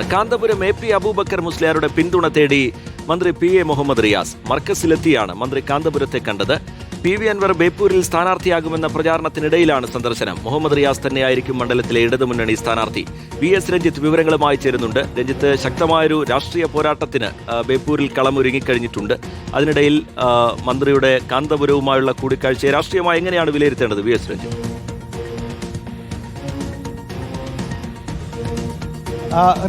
Kanthapuram A P Abubakar മുസ്ലിയാരുടെ പിന്തുണ തേടി മന്ത്രി പി എ മുഹമ്മദ് റിയാസ് മർക്കസിലെത്തിയാണ് മന്ത്രി കാന്തപുരത്തെ കണ്ടത്. പി വി അൻവർ ബേപ്പൂരിൽ സ്ഥാനാർത്ഥിയാകുമെന്ന പ്രചാരണത്തിനിടയിലാണ് സന്ദർശനം. മുഹമ്മദ് റിയാസ് തന്നെയായിരിക്കും മണ്ഡലത്തിലെ ഇടതുമുന്നണി സ്ഥാനാർത്ഥി. വി എസ് രഞ്ജിത്ത് വിവരങ്ങളുമായി ചേരുന്നുണ്ട്. രഞ്ജിത്ത് ശക്തമായൊരു രാഷ്ട്രീയ പോരാട്ടത്തിന് ബേപ്പൂരിൽ കളമൊരുങ്ങിക്കഴിഞ്ഞിട്ടുണ്ട്. അതിനിടയിൽ മന്ത്രിയുടെ കാന്തപുരവുമായുള്ള കൂടിക്കാഴ്ചയെ രാഷ്ട്രീയമായി എങ്ങനെയാണ് വിലയിരുത്തേണ്ടത്? V S Ranjith.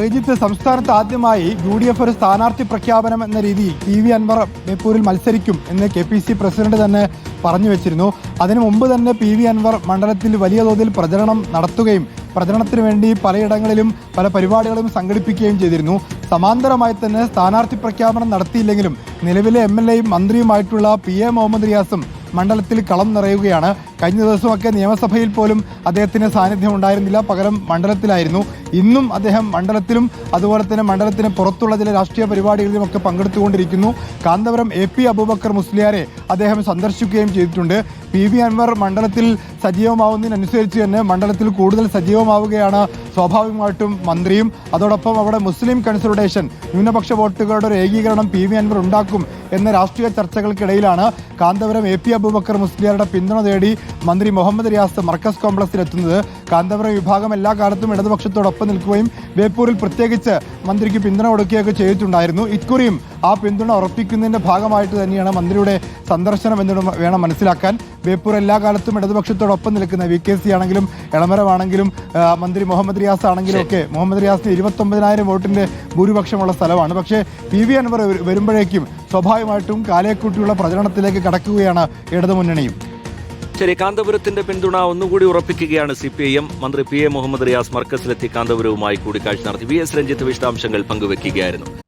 റിജിത്ത് സംസ്ഥാനത്ത് ആദ്യമായി യു ഡി എഫ് ഒരു സ്ഥാനാർത്ഥി പ്രഖ്യാപനം എന്ന രീതിയിൽ പി വി അൻവർ ബേപ്പൂരിൽ മത്സരിക്കും എന്ന് കെ പി സി പ്രസിഡന്റ് തന്നെ പറഞ്ഞു വെച്ചിരുന്നു. അതിനു മുമ്പ് തന്നെ പി വി അൻവർ മണ്ഡലത്തിൽ വലിയ തോതിൽ പ്രചരണം നടത്തുകയും പ്രചരണത്തിന് വേണ്ടി പലയിടങ്ങളിലും പല പരിപാടികളും സംഘടിപ്പിക്കുകയും ചെയ്തിരുന്നു. സമാന്തരമായി തന്നെ സ്ഥാനാർത്ഥി പ്രഖ്യാപനം നടത്തിയില്ലെങ്കിലും നിലവിലെ എം എൽ എയും മന്ത്രിയുമായിട്ടുള്ള പി എ മുഹമ്മദ് റിയാസും മണ്ഡലത്തിൽ കളം നിറയുകയാണ്. കഴിഞ്ഞ ദിവസമൊക്കെ നിയമസഭയിൽ പോലും അദ്ദേഹത്തിന് സാന്നിധ്യം ഉണ്ടായിരുന്നില്ല. പകരം മണ്ഡലത്തിലായിരുന്നു. ഇന്നും അദ്ദേഹം മണ്ഡലത്തിലും അതുപോലെ തന്നെ മണ്ഡലത്തിന് പുറത്തുള്ള ചില രാഷ്ട്രീയ പരിപാടികളിലും ഒക്കെ പങ്കെടുത്തുകൊണ്ടിരിക്കുന്നു. കാന്തപുരം എ പി അബൂബക്കർ മുസ്ലിയാരെ അദ്ദേഹം സന്ദർശിക്കുകയും ചെയ്തിട്ടുണ്ട്. പി വി അൻവർ മണ്ഡലത്തിൽ സജീവമാവുന്നതിനനുസരിച്ച് തന്നെ മണ്ഡലത്തിൽ കൂടുതൽ സജീവമാവുകയാണ് സ്വാഭാവികമായിട്ടും മന്ത്രിയും. അതോടൊപ്പം അവിടെ മുസ്ലിം കൺസൾട്ടേഷൻ ന്യൂനപക്ഷ വോട്ടുകളുടെ ഒരു ഏകീകരണം പി വി അൻവർ ഉണ്ടാക്കും എന്ന രാഷ്ട്രീയ ചർച്ചകൾക്കിടയിലാണ് കാന്തപുരം എ പി അബൂബക്കർ മുസ്ലിയാരുടെ പിന്തുണ തേടി മന്ത്രി മുഹമ്മദ് റിയാസ് മർക്കസ് കോംപ്ലക്സിൽ എത്തുന്നത് കാന്തപുരം വിഭാഗം എല്ലാ കാലത്തും ഇടതുപക്ഷത്തോടൊപ്പം നിൽക്കുകയും ബേപ്പൂരിൽ പ്രത്യേകിച്ച് മന്ത്രിക്ക് പിന്തുണ കൊടുക്കുകയൊക്കെ ചെയ്തിട്ടുണ്ടായിരുന്നു. ഇക്കുറിയും ആ പിന്തുണ ഉറപ്പിക്കുന്നതിന്റെ ഭാഗമായിട്ട് തന്നെയാണ് മന്ത്രിയുടെ സന്ദർശനം എന്ന് വേണം മനസ്സിലാക്കാൻ. ബേപ്പൂർ എല്ലാ കാലത്തും ഇടതുപക്ഷത്തോടൊപ്പം നിൽക്കുന്ന വി കെ സി ആണെങ്കിലും എളമരമാണെങ്കിലും മന്ത്രി മുഹമ്മദ് റിയാസ് ആണെങ്കിലും ഒക്കെ. മുഹമ്മദ് റിയാസിന് ഇരുപത്തൊമ്പതിനായിരം വോട്ടിന്റെ ഭൂരിപക്ഷമുള്ള സ്ഥലമാണ്. പക്ഷേ പി വി അൻവർ വരു- വരുമ്പോഴേക്കും സ്വാഭാവികമായിട്ടും കാലേക്കുട്ടിയുള്ള പ്രചരണത്തിലേക്ക് കടക്കുകയാണ് ഇടതുമുന്നണിയും. ശരി കാന്തപുരത്തിന്റെ പിന്തുണ ഒന്നുകൂടി ഉറപ്പിക്കുകയാണ് സി പി ഐ എം. മന്ത്രി പി എ മുഹമ്മദ് റിയാസ് മർക്കസിലെത്തി കാന്തപുരവുമായി കൂടിക്കാഴ്ച നടത്തി. വി എസ് രഞ്ജിത്ത് വിശദാംശങ്ങൾ പങ്കുവെക്കുകയായിരുന്നു.